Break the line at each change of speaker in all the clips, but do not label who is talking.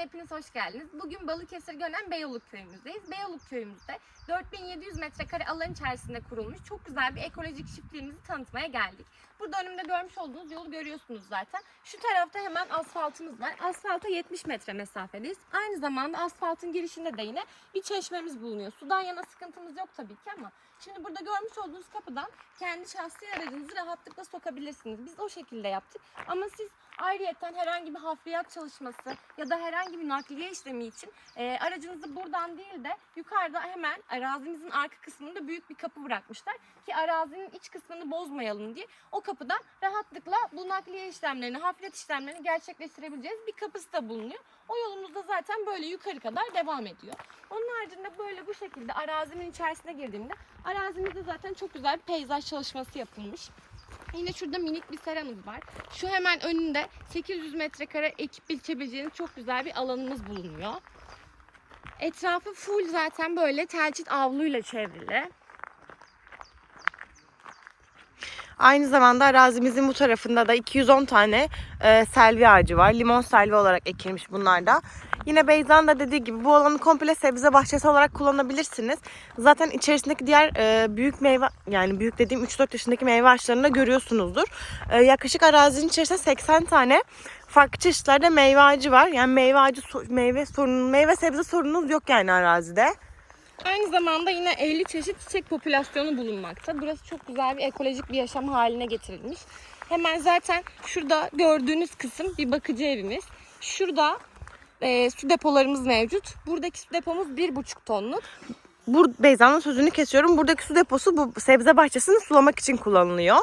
hepiniz hoş geldiniz. Bugün Balıkesir Gönen Beyoğlu köyümüzdeyiz. Beyoğlu köyümüzde 4700 metrekare alan içerisinde kurulmuş çok güzel bir ekolojik çiftliğimizi tanıtmaya geldik. Burada önümde görmüş olduğunuz yolu görüyorsunuz zaten. Şu tarafta hemen asfaltımız var. Asfalta 70 metre mesafedeyiz. Aynı zamanda asfaltın girişinde de yine bir çeşmemiz bulunuyor. Sudan yana sıkıntımız yok tabii ki ama şimdi burada görmüş olduğunuz kapıdan kendi şahsi aracınızı rahatlıkla sokabilirsiniz. Biz o şekilde yaptık. Ama siz ayrıyeten herhangi bir hafriyat çalışması ya da herhangi bir nakliye işlemi için e, aracınızı buradan değil de yukarıda hemen arazimizin arka kısmında büyük bir kapı bırakmışlar ki arazinin iç kısmını bozmayalım diye o kapıdan rahatlıkla bu nakliye işlemlerini, hafriyat işlemlerini gerçekleştirebileceğiz bir kapısı da bulunuyor. O yolumuz da zaten böyle yukarı kadar devam ediyor. Onun haricinde böyle bu şekilde arazimin içerisine girdiğimde arazimizde zaten çok güzel bir peyzaj çalışması yapılmış. Yine şurada minik bir seramız var. Şu hemen önünde 800 metrekare ekip biçebileceğiniz çok güzel bir alanımız bulunuyor. Etrafı full zaten böyle telçit avluyla çevrili.
Aynı zamanda arazimizin bu tarafında da 210 tane e, selvi ağacı var. Limon selvi olarak ekilmiş bunlar da. Yine Beyza'nın da dediği gibi bu alanı komple sebze bahçesi olarak kullanabilirsiniz. Zaten içerisindeki diğer e, büyük meyve yani büyük dediğim 3-4 yaşındaki meyve ağaçlarını da görüyorsunuzdur. E, yaklaşık arazinin içerisinde 80 tane farklı çeşitlerde meyve ağacı var. Yani meyve ağacı meyve sorunu, meyve sebze sorununuz yok yani arazide.
Aynı zamanda yine 50 çeşit çiçek popülasyonu bulunmakta. Burası çok güzel bir ekolojik bir yaşam haline getirilmiş. Hemen zaten şurada gördüğünüz kısım bir bakıcı evimiz. Şurada e, su depolarımız mevcut. Buradaki su depomuz 1,5 tonluk.
Bur Beyza'nın sözünü kesiyorum. Buradaki su deposu bu sebze bahçesini sulamak için kullanılıyor.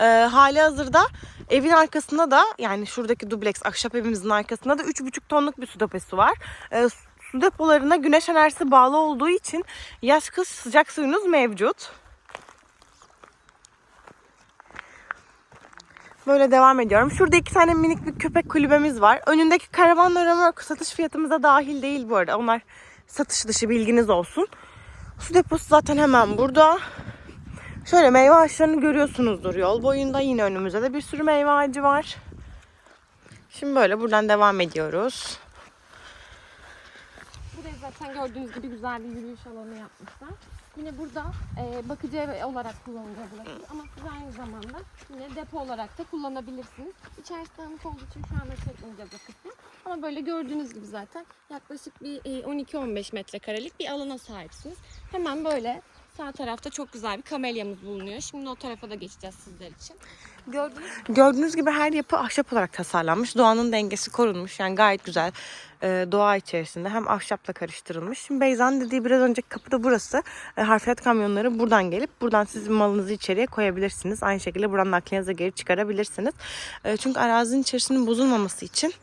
Ee, hali hazırda evin arkasında da yani şuradaki dubleks ahşap evimizin arkasında da 3,5 tonluk bir su deposu var. Ee, su depolarına güneş enerjisi bağlı olduğu için yaz kış sıcak suyunuz mevcut. Böyle devam ediyorum. Şurada iki tane minik bir köpek kulübemiz var. Önündeki karavan römork satış fiyatımıza dahil değil bu arada. Onlar satış dışı bilginiz olsun. Su deposu zaten hemen burada. Şöyle meyve ağaçlarını görüyorsunuzdur yol boyunda. Yine önümüzde de bir sürü meyve ağacı var. Şimdi böyle buradan devam ediyoruz.
Zaten gördüğünüz gibi güzel bir yürüyüş alanı yapmışlar. Yine burada e, bakıcı ev olarak kullanılıyor. Ama siz aynı zamanda yine depo olarak da kullanabilirsiniz. İçerisi dağınık olduğu için şu anda çekmeyeceğiz o kısmı. Ama böyle gördüğünüz gibi zaten yaklaşık bir e, 12-15 metrekarelik bir alana sahipsiniz. Hemen böyle sağ tarafta çok güzel bir kamelyamız bulunuyor. Şimdi o tarafa da geçeceğiz sizler için. Gördüğünüz
Gördüğünüz gibi her yapı ahşap olarak tasarlanmış. Doğanın dengesi korunmuş. Yani gayet güzel e, doğa içerisinde hem ahşapla karıştırılmış. Şimdi Beyza'nın dediği biraz önceki kapı da burası. E, harfiyat kamyonları buradan gelip buradan sizin malınızı içeriye koyabilirsiniz. Aynı şekilde buradan nakliyenize geri çıkarabilirsiniz. E, çünkü arazinin içerisinin bozulmaması için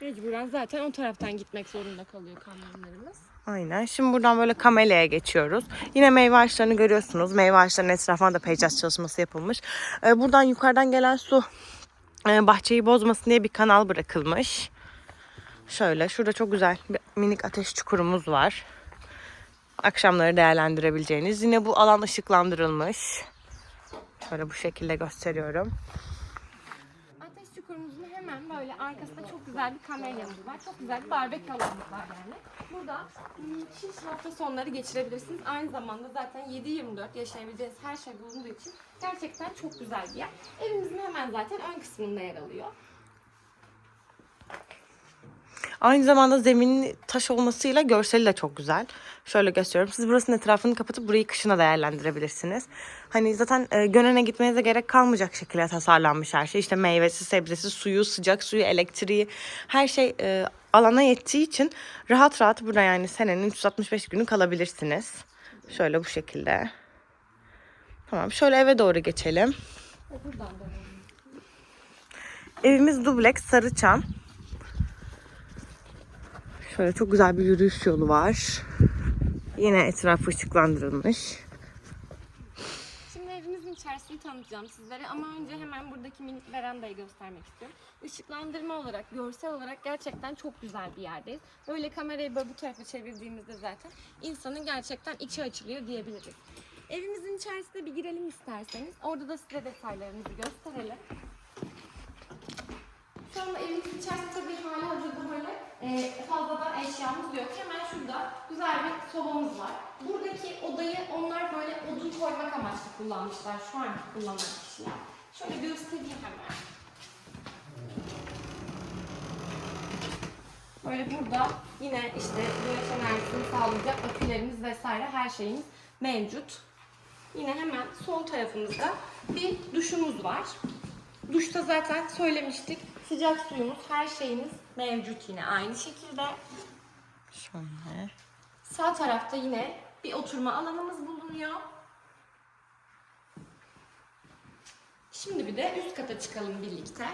mecburen zaten o taraftan gitmek zorunda kalıyor kamyonlarımız.
Aynen. Şimdi buradan böyle kameleye geçiyoruz. Yine meyve ağaçlarını görüyorsunuz. Meyve ağaçlarının etrafına da peyzaj çalışması yapılmış. Ee, buradan yukarıdan gelen su e, bahçeyi bozmasın diye bir kanal bırakılmış. Şöyle şurada çok güzel bir minik ateş çukurumuz var. Akşamları değerlendirebileceğiniz. Yine bu alan ışıklandırılmış. Şöyle bu şekilde gösteriyorum.
Böyle arkasında çok güzel bir kamelyamız var. Çok güzel bir barbekü alanımız var yani. Burada müthiş hafta sonları geçirebilirsiniz. Aynı zamanda zaten 7-24 yaşayabileceğiniz her şey bulunduğu için gerçekten çok güzel bir yer. Evimizin hemen zaten ön kısmında yer alıyor.
Aynı zamanda zeminin taş olmasıyla görseli de çok güzel. Şöyle gösteriyorum. Siz burasının etrafını kapatıp burayı kışına değerlendirebilirsiniz. Hani zaten e, Gönen'e gitmenize gerek kalmayacak şekilde tasarlanmış her şey. İşte meyvesi, sebzesi, suyu, sıcak suyu, elektriği her şey e, alana yettiği için rahat rahat burada yani senenin 365 günü kalabilirsiniz. Şöyle bu şekilde. Tamam şöyle eve doğru geçelim.
Da
Evimiz dubleks Sarıçam. Şöyle çok güzel bir yürüyüş yolu var. Yine etrafı ışıklandırılmış.
Şimdi evimizin içerisini tanıtacağım sizlere ama önce hemen buradaki minik verandayı göstermek istiyorum. Işıklandırma olarak, görsel olarak gerçekten çok güzel bir yerdeyiz. Böyle kamerayı böyle bu tarafa çevirdiğimizde zaten insanın gerçekten içi açılıyor diyebiliriz. Evimizin içerisine bir girelim isterseniz. Orada da size detaylarımızı gösterelim. Şu anda evimizin içerisinde tabii hali hazırda böyle e, eşyamız yok. Hemen şurada güzel bir sobamız var. Buradaki odayı onlar böyle odun koymak amaçlı kullanmışlar. Şu anki kullanan kişiler. Şöyle göstereyim hemen. Böyle burada yine işte güneş enerjisini sağlayacak akülerimiz vesaire her şeyimiz mevcut. Yine hemen sol tarafımızda bir duşumuz var. Duşta zaten söylemiştik. Sıcak suyumuz, her şeyimiz mevcut yine aynı şekilde.
Şöyle.
Sağ tarafta yine bir oturma alanımız bulunuyor. Şimdi bir de üst kata çıkalım birlikte.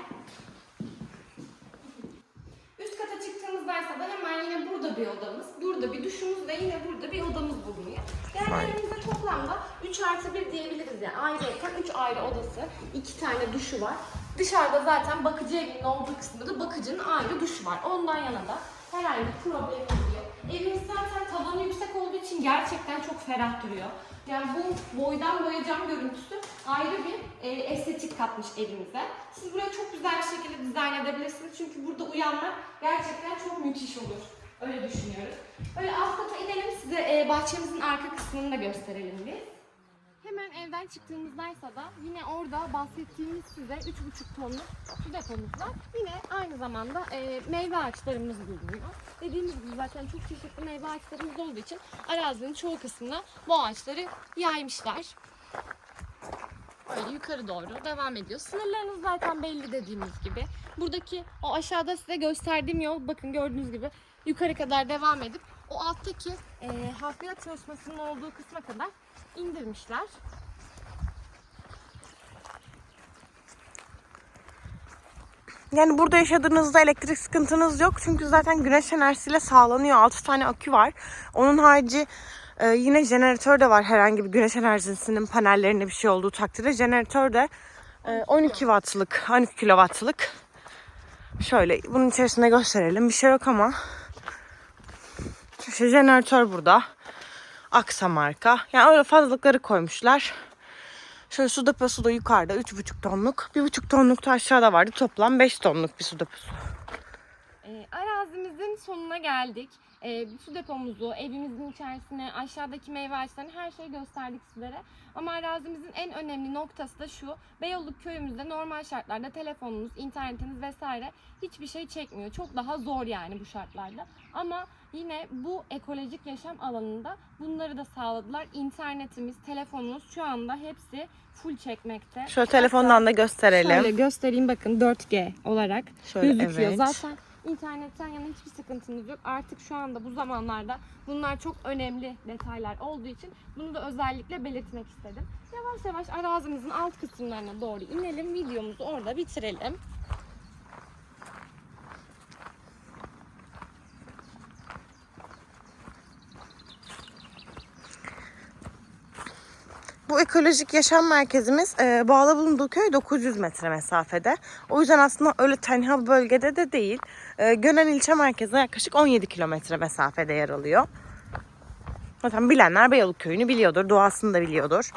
Üst kata çıktığımızda ise da hemen yine burada bir odamız, burada bir duşumuz ve yine burada bir odamız bulunuyor. Evimizde toplamda 3 artı 1 diyebiliriz yani. Ayrıyeten 3 ayrı odası, 2 tane duşu var. Dışarıda zaten bakıcı evinin olduğu kısımda da bakıcının ayrı duşu var. Ondan yana da herhangi bir problemimiz yok. Evimiz zaten tavanı yüksek olduğu için gerçekten çok ferah duruyor. Yani bu boydan boya cam görüntüsü ayrı bir e, estetik katmış evimize. Siz burayı çok güzel bir şekilde dizayn edebilirsiniz. Çünkü burada uyanmak gerçekten çok müthiş olur. Öyle düşünüyoruz. Böyle alt kata inelim size e, bahçemizin arka kısmını da gösterelim biz. Hemen evden çıktığımızdaysa da yine orada bahsettiğimiz size 3,5 tonluk su depomuz var. Yine aynı zamanda e, meyve ağaçlarımız bulunuyor. Dediğimiz gibi zaten çok çeşitli meyve ağaçlarımız olduğu için arazinin çoğu kısmına bu ağaçları yaymışlar. Böyle yukarı doğru devam ediyor. Sınırlarınız zaten belli dediğimiz gibi. Buradaki o aşağıda size gösterdiğim yol bakın gördüğünüz gibi yukarı kadar devam edip o alttaki e, hafriyat çalışmasının olduğu kısma kadar indirmişler.
Yani burada yaşadığınızda elektrik sıkıntınız yok. Çünkü zaten güneş enerjisiyle sağlanıyor. 6 tane akü var. Onun harici e, yine jeneratör de var herhangi bir güneş enerjisinin panellerinde bir şey olduğu takdirde. Jeneratör de e, 12 wattlık, 12 kilowattlık. Şöyle bunun içerisinde gösterelim. Bir şey yok ama. İşte jeneratör burada. Aksa marka. Yani öyle fazlalıkları koymuşlar. Şöyle su deposu da yukarıda 3,5 tonluk. 1,5 tonluk da aşağıda vardı. Toplam 5 tonluk bir su deposu.
E, arazimizin sonuna geldik. E, su depomuzu, evimizin içerisine, aşağıdaki meyve ağaçlarını her şeyi gösterdik sizlere. Ama arazimizin en önemli noktası da şu. Beyoğlu köyümüzde normal şartlarda telefonunuz, internetiniz vesaire hiçbir şey çekmiyor. Çok daha zor yani bu şartlarda. Ama yine bu ekolojik yaşam alanında bunları da sağladılar. İnternetimiz, telefonumuz şu anda hepsi full çekmekte.
Şöyle telefondan da gösterelim.
Şöyle göstereyim bakın 4G olarak
Şöyle,
gözüküyor.
evet.
Zaten internetten yana hiçbir sıkıntınız yok. Artık şu anda bu zamanlarda bunlar çok önemli detaylar olduğu için bunu da özellikle belirtmek istedim. Yavaş yavaş arazimizin alt kısımlarına doğru inelim. Videomuzu orada bitirelim.
Bu ekolojik yaşam merkezimiz e, bağlı bulunduğu köy 900 metre mesafede. O yüzden aslında öyle tenha bölgede de değil. E, Gönen ilçe merkezine yaklaşık 17 kilometre mesafede yer alıyor. Zaten bilenler Beyoğlu köyünü biliyordur, doğasını da biliyordur.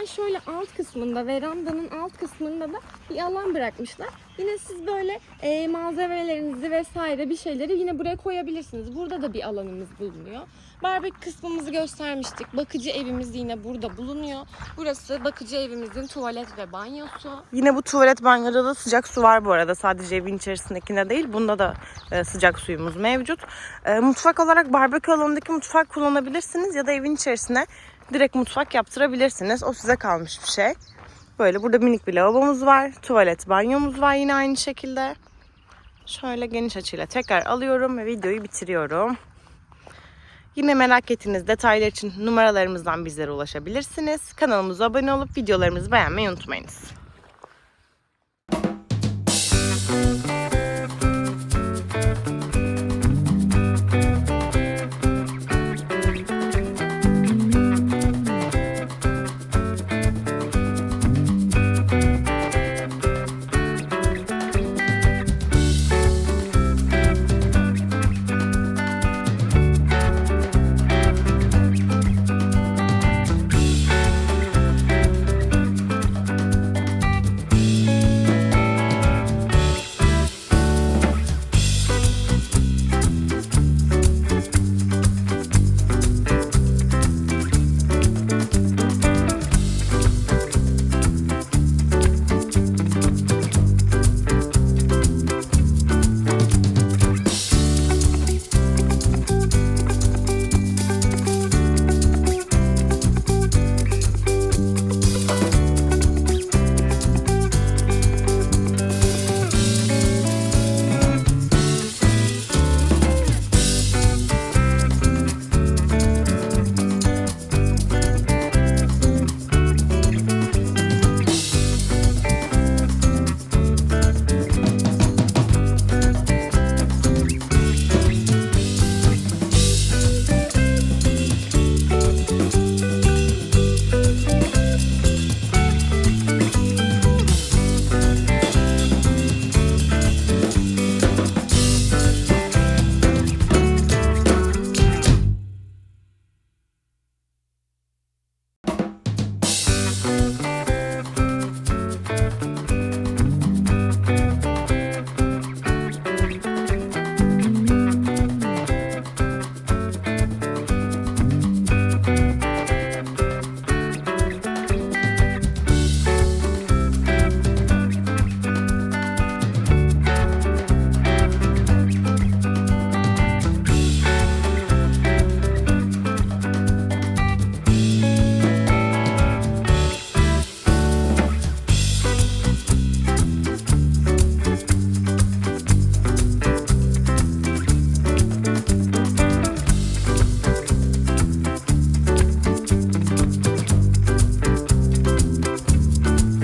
Yine şöyle alt kısmında, verandanın alt kısmında da bir alan bırakmışlar. Yine siz böyle e, malzemelerinizi vesaire bir şeyleri yine buraya koyabilirsiniz. Burada da bir alanımız bulunuyor. Barbekü kısmımızı göstermiştik. Bakıcı evimiz yine burada bulunuyor. Burası bakıcı evimizin tuvalet ve banyosu.
Yine bu tuvalet banyoda da sıcak su var bu arada. Sadece evin içerisindekinde değil. Bunda da e, sıcak suyumuz mevcut. E, mutfak olarak barbekü alanındaki mutfak kullanabilirsiniz ya da evin içerisine direkt mutfak yaptırabilirsiniz. O size kalmış bir şey. Böyle burada minik bir lavabomuz var. Tuvalet, banyomuz var yine aynı şekilde. Şöyle geniş açıyla tekrar alıyorum ve videoyu bitiriyorum. Yine merak ettiğiniz detaylar için numaralarımızdan bizlere ulaşabilirsiniz. Kanalımıza abone olup videolarımızı beğenmeyi unutmayınız.